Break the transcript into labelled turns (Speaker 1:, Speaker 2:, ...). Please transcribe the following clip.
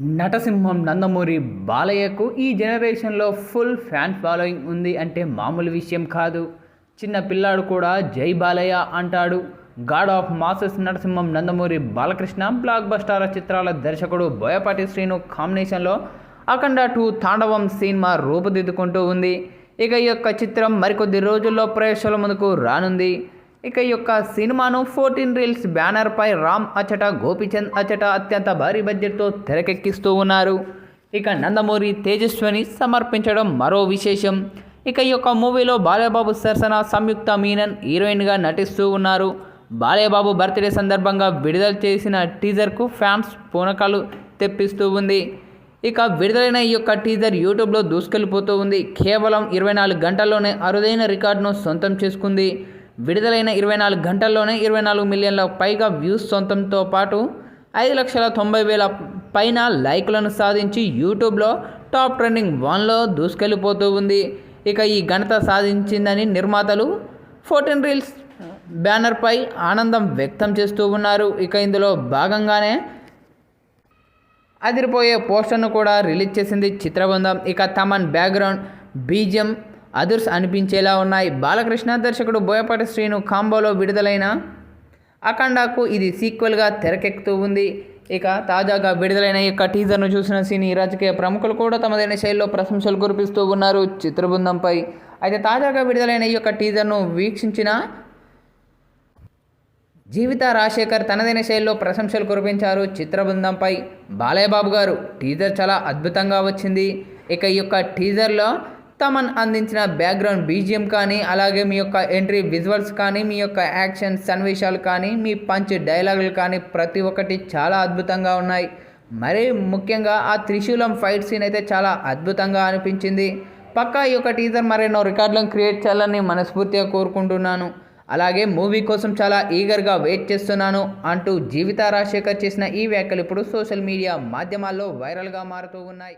Speaker 1: నటసింహం నందమూరి బాలయ్యకు ఈ జనరేషన్లో full fan following ఉంది అంటే మామూలు విషయం కాదు. చిన్న పిల్లాడు కూడా జై బాలయ్య అంటాడు. God of masses Narasimham Nandamuri Balakrishna blockbuster చిత్రాల దర్శకుడు బోయపాటి శ్రీను కాంబినేషన్లో అఖండ టూ తాండవం సినిమా రూపుదిద్దుకుంటూ ఉంది. ఇక ఈ యొక్క చిత్రం మరికొద్ది రోజుల్లో ప్రేక్షకుల ముందుకు రానుంది. ఇక ఈ యొక్క సినిమాను ఫోర్టీన్ రీల్స్ బ్యానర్పై రామ్ అచట గోపిచంద్ అచ్చట అత్యంత భారీ బడ్జెట్తో తెరకెక్కిస్తూ ఉన్నారు. ఇక నందమూరి తేజస్విని సమర్పించడం మరో విశేషం. ఇక ఈ యొక్క మూవీలో బాలయబాబు సరసన సంయుక్త మీనన్ హీరోయిన్గా నటిస్తూ ఉన్నారు. బాలయబాబు బర్త్డే సందర్భంగా విడుదల చేసిన టీజర్కు ఫ్యాన్స్ పూనకాలు తెప్పిస్తూ ఉంది. ఇక విడుదలైన ఈ యొక్క టీజర్ యూట్యూబ్లో దూసుకెళ్ళిపోతూ ఉంది. కేవలం ఇరవై నాలుగు గంటల్లోనే అరుదైన రికార్డును సొంతం చేసుకుంది. విడుదలైన ఇరవై నాలుగు గంటల్లోనే ఇరవై నాలుగు మిలియన్ల పైగా వ్యూస్ సొంతంతో పాటు ఐదు లక్షల తొంభై వేల పైన లైక్లను సాధించి యూట్యూబ్లో టాప్ ట్రెండింగ్ వన్లో దూసుకెళ్ళిపోతూ ఉంది. ఇక ఈ ఘనత సాధించిందని నిర్మాతలు ఫోర్టీన్ రీల్స్ బ్యానర్పై ఆనందం వ్యక్తం చేస్తూ ఉన్నారు. ఇక ఇందులో భాగంగానే అదిరిపోయే పోస్టర్ను కూడా రిలీజ్ చేసింది చిత్రబృందం. ఇక తమన్ బ్యాక్గ్రౌండ్ బీజియం అదుర్స్ అనిపించేలా ఉన్నాయి. బాలకృష్ణ దర్శకుడు బోయపాటి శ్రీను కాంబోలో విడుదలైన అఖండాకు ఇది సీక్వెల్గా తెరకెక్కుతూ ఉంది. ఇక తాజాగా విడుదలైన యొక్క టీజర్ను చూసిన సినీ రాజకీయ ప్రముఖులు కూడా తమదైన శైలిలో ప్రశంసలు కురిపిస్తూ ఉన్నారు చిత్రబృందంపై. అయితే తాజాగా విడుదలైన ఈ యొక్క టీజర్ను వీక్షించిన జీవిత రాజశేఖర్ తనదైన శైలిలో ప్రశంసలు కురిపించారు చిత్రబృందంపై. బాలయ్యబాబు గారు టీజర్ చాలా అద్భుతంగా వచ్చింది. ఇక ఈ యొక్క టీజర్లో తమన్ అందించిన బ్యాక్గ్రౌండ్ బీజిఎం కానీ అలాగే మీ యొక్క ఎంట్రీ విజువల్స్ కానీ మీ యొక్క యాక్షన్ సన్నివేశాలు కానీ మీ పంచ్ డైలాగులు కానీ ప్రతి ఒక్కటి చాలా అద్భుతంగా ఉన్నాయి. మరీ ముఖ్యంగా ఆ త్రిశూలం ఫైట్ సీన్ అయితే చాలా అద్భుతంగా అనిపించింది. పక్కా ఈ యొక్క టీజర్ మరెన్నో రికార్డులను క్రియేట్ చేయాలని మనస్ఫూర్తిగా కోరుకుంటున్నాను. అలాగే మూవీ కోసం చాలా ఈగర్గా వెయిట్ చేస్తున్నాను అంటూ జీవిత రాజశేఖర్ చేసిన ఈ వ్యాఖ్యలు ఇప్పుడు సోషల్ మీడియా మాధ్యమాల్లో వైరల్గా మారుతూ ఉన్నాయి.